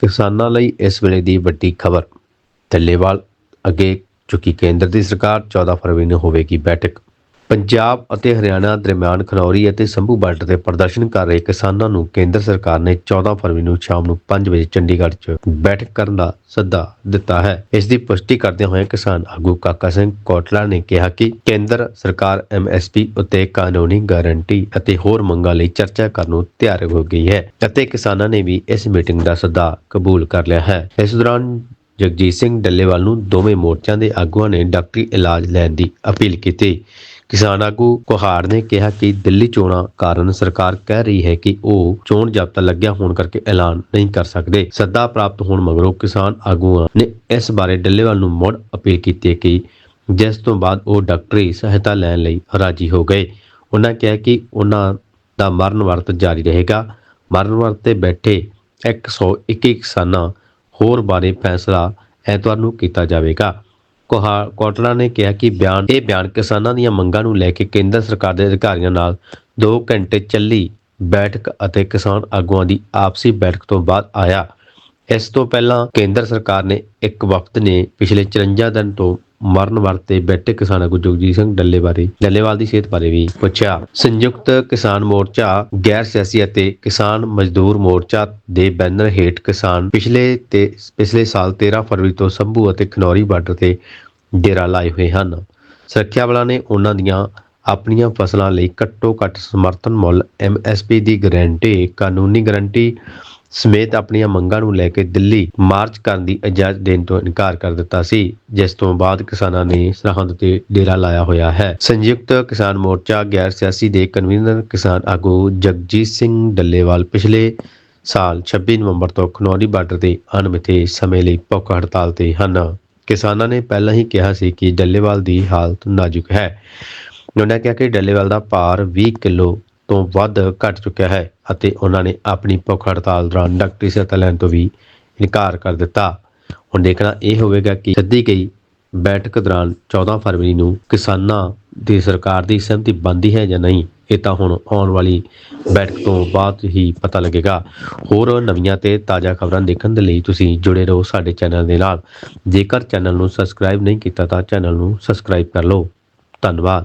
ਕਿਸਾਨਾਂ ਲਈ ਇਸ ਵੇਲੇ ਦੀ ਵੱਡੀ ਖਬਰ। ਥੱਲੇਵਾਲ ਅੱਗੇ, ਚੁੱਕੀ ਕੇਂਦਰ ਦੀ ਸਰਕਾਰ 14 ਫਰਵਰੀ ਨੂੰ ਹੋਵੇਗੀ ਬੈਠਕ। ਪੰਜਾਬ ਅਤੇ ਹਰਿਆਣਾ ਦਰਮਿਆਨ ਖਨੌਰੀ ਅਤੇ ਸੰਭੂ ਬਾਰਡਰ ਤੇ ਪ੍ਰਦਰਸ਼ਨ ਕਰ ਰਹੇ ਕਿਸਾਨਾਂ ਨੂੰ ਕੇਂਦਰ ਸਰਕਾਰ ਨੇ 14 ਫਰਵਰੀ ਨੂੰ ਸ਼ਾਮ ਨੂੰ 5 ਵਜੇ ਚੰਡੀਗੜ੍ਹ 'ਚ ਬੈਠਕ ਕਰਨ ਦਾ ਸੱਦਾ ਦਿੱਤਾ ਹੈ। ਇਸ ਦੀ ਪੁਸ਼ਟੀ ਕਰਦੇ ਹੋਏ ਕਿਸਾਨ ਆਗੂ ਕਾਕਾ ਸਿੰਘ ਕੋਟਲਾ ਨੇ ਕਿਹਾ ਕਿ ਕੇਂਦਰ ਸਰਕਾਰ ਐਮਐਸਪੀ ਉੱਤੇ ਕਾਨੂੰਨੀ ਗਾਰੰਟੀ ਅਤੇ ਹੋਰ ਮੰਗਾਂ ਲਈ ਚਰਚਾ ਕਰਨ ਨੂੰ ਤਿਆਰ ਹੋ ਗਈ ਹੈ ਅਤੇ ਕਿਸਾਨਾਂ ਨੇ ਵੀ ਇਸ ਮੀਟਿੰਗ ਦਾ ਸੱਦਾ ਕਬੂਲ ਕਰ ਲਿਆ ਹੈ। ਇਸ ਦੌਰਾਨ ਜਗਜੀਤ ਸਿੰਘ ਡੱਲੇਵਾਲ ਨੂੰ ਦੋਵੇਂ ਮੋਰਚਿਆਂ ਦੇ ਆਗੂਆਂ ਨੇ ਡਾਕਟਰੀ ਇਲਾਜ ਲੈਣ ਦੀ ਅਪੀਲ ਕੀਤੀ। ਕਿਸਾਨ ਆਗੂ ਕੁਹਾੜ ਨੇ ਕਿਹਾ ਕਿ ਦਿੱਲੀ ਚੋਣਾਂ ਕਾਰਨ ਸਰਕਾਰ ਕਹਿ ਰਹੀ ਹੈ ਕਿ ਉਹ ਚੋਣ ਜ਼ਾਬਤਾ ਲੱਗਿਆ ਹੋਣ ਕਰਕੇ ਐਲਾਨ ਨਹੀਂ ਕਰ ਸਕਦੇ। ਸੱਦਾ ਪ੍ਰਾਪਤ ਹੋਣ ਮਗਰੋਂ ਕਿਸਾਨ ਆਗੂਆਂ ਨੇ ਇਸ ਬਾਰੇ ਡੱਲੇਵਾਲ ਨੂੰ ਮੁੜ ਅਪੀਲ ਕੀਤੀ ਕਿ ਜਿਸ ਤੋਂ ਬਾਅਦ ਉਹ ਡਾਕਟਰੀ ਸਹਾਇਤਾ ਲੈਣ ਲਈ ਰਾਜੀ ਹੋ ਗਏ। ਉਹਨਾਂ ਕਿਹਾ ਕਿ ਉਹਨਾਂ ਦਾ ਮਰਨ ਵਰਤ ਜਾਰੀ ਰਹੇਗਾ। ਮਰਨ ਵਰਤ ਤੇ ਬੈਠੇ 121 ਕਿਸਾਨਾਂ ਹੋਰ ਬਾਰੇ ਫੈਸਲਾ ਐਤਵਾਰ ਨੂੰ ਕੀਤਾ ਜਾਵੇਗਾ। ਕੋਟਲਾ ਨੇ ਕਿਹਾ ਕਿ ਬਿਆਨ, ਇਹ ਬਿਆਨ ਕਿਸਾਨਾਂ ਦੀਆਂ ਮੰਗਾਂ ਨੂੰ ਲੈ ਕੇ ਕੇਂਦਰ ਸਰਕਾਰ ਦੇ ਅਧਿਕਾਰੀਆਂ ਨਾਲ 2 ਘੰਟੇ ਚੱਲੀ ਬੈਠਕ ਅਤੇ ਕਿਸਾਨ ਆਗੂਆਂ ਦੀ ਆਪਸੀ ਬੈਠਕ ਤੋਂ ਬਾਅਦ ਆਇਆ। ਇਸ ਤੋਂ ਪਹਿਲਾਂ ਕੇਂਦਰ ਸਰਕਾਰ ਨੇ ਇੱਕ ਵਕਤ ਨੇ ਪਿਛਲੇ 54 ਦਿਨ ਤੋਂ ਮਰਨ ਵਰਤੇ ਬੈਠੇ ਕਿਸਾਨ ਆਗੂ ਜਗਜੀਤ ਸਿੰਘ ਡੱਲੇ ਡੱਲੇਵਾਲ ਦੀ ਸਿਹਤ ਬਾਰੇ ਵੀ ਪੁੱਛਿਆ। ਸੰਯੁਕਤ ਕਿਸਾਨ ਮੋਰਚਾ, ਗੈਰ ਸਿਆਸੀ ਅਤੇ ਕਿਸਾਨ ਮਜ਼ਦੂਰ ਮੋਰਚਾ ਦੇ ਬੈਨਰ ਹੇਠ ਕਿਸਾਨ ਪਿਛਲੇ ਤੇ, ਪਿਛਲੇ ਸਾਲ 13 ਫਰਵਰੀ ਤੋਂ ਸੰਭੂ ਅਤੇ ਖਨੌਰੀ ਬਾਰਡਰ ਤੇ ਡੇਰਾ ਲਾਏ ਹੋਏ ਹਨ। ਸੁਰੱਖਿਆ ਬਲਾਂ ਨੇ ਉਹਨਾਂ ਦੀਆਂ ਆਪਣੀਆਂ ਫਸਲਾਂ ਲਈ ਘੱਟੋ ਘੱਟ ਸਮਰਥਨ ਮੁੱਲ ਐਮਐਸਪੀ ਦੀ ਗਾਰੰਟੀ, ਕਾਨੂੰਨੀ ਗਾਰੰਟੀ ਸਮੇਤ ਆਪਣੀਆਂ ਮੰਗਾਂ ਨੂੰ ਲੈ ਕੇ ਦਿੱਲੀ ਮਾਰਚ ਕਰਨ ਦੀ ਇਜਾਜ਼ਤ ਦੇਣ ਤੋਂ ਇਨਕਾਰ ਕਰ ਦਿੱਤਾ ਸੀ, ਜਿਸ ਤੋਂ ਬਾਅਦ ਕਿਸਾਨਾਂ ਨੇ ਸਰਹੰਦ ਤੇ ਡੇਰਾ ਲਾਇਆ ਹੋਇਆ ਹੈ। ਸੰਯੁਕਤ ਕਿਸਾਨ ਮੋਰਚਾ ਗੈਰ ਸਿਆਸੀ ਦੇ ਕਨਵੀਨਰ ਕਿਸਾਨ ਆਗੂ ਜਗਜੀਤ ਸਿੰਘ ਡੱਲੇਵਾਲ ਪਿਛਲੇ ਸਾਲ 26 ਨਵੰਬਰ ਤੋਂ ਖਨੌਰੀ ਬਾਰਡਰ ਤੇ ਅਣਮਿੱਥੇ ਸਮੇਂ ਲਈ ਭੁੱਖ ਹੜਤਾਲ ਤੇ ਹਨ। ਕਿਸਾਨਾਂ ਨੇ ਪਹਿਲਾਂ ਹੀ ਕਿਹਾ ਸੀ ਕਿ ਡੱਲੇਵਾਲ ਦੀ ਹਾਲਤ ਨਾਜ਼ੁਕ ਹੈ। ਉਹਨਾਂ ਕਿਹਾ ਕਿ ਡੱਲੇਵਾਲ ਦਾ ਭਾਰ 20 ਕਿਲੋ ਤੋਂ ਵੱਧ ਘਟ ਚੁੱਕਿਆ ਹੈ ਅਤੇ ਉਹਨਾਂ ਨੇ ਆਪਣੀ ਭੁੱਖ ਹੜਤਾਲ ਦੌਰਾਨ ਡਾਕਟਰੀ ਸਹਾਇਤਾ ਲੈਣ ਤੋਂ ਵੀ ਇਨਕਾਰ ਕਰ ਦਿੱਤਾ। ਹੁਣ ਦੇਖਣਾ ਇਹ ਹੋਵੇਗਾ ਕਿ ਸੱਦੀ ਗਈ ਬੈਠਕ ਦੌਰਾਨ 14 ਫਰਵਰੀ ਨੂੰ ਕਿਸਾਨਾਂ ਦੀ ਸਰਕਾਰ ਦੀ ਸਹਿਮਤੀ ਬਣਦੀ ਹੈ ਜਾਂ ਨਹੀਂ, ਇਹ ਤਾਂ ਹੁਣ ਆਉਣ ਵਾਲੀ ਬੈਠਕ ਤੋਂ ਬਾਅਦ ਹੀ ਪਤਾ ਲੱਗੇਗਾ। ਹੋਰ ਨਵੀਆਂ ਤੇ ਤਾਜ਼ਾ ਖਬਰਾਂ ਦੇਖਣ ਦੇ ਲਈ ਤੁਸੀਂ ਜੁੜੇ ਰਹੋ ਸਾਡੇ ਚੈਨਲ ਦੇ ਨਾਲ। ਜੇਕਰ ਚੈਨਲ ਨੂੰ ਸਬਸਕ੍ਰਾਈਬ ਨਹੀਂ ਕੀਤਾ ਤਾਂ ਚੈਨਲ ਨੂੰ ਸਬਸਕ੍ਰਾਈਬ ਕਰ ਲਓ। ਧੰਨਵਾਦ।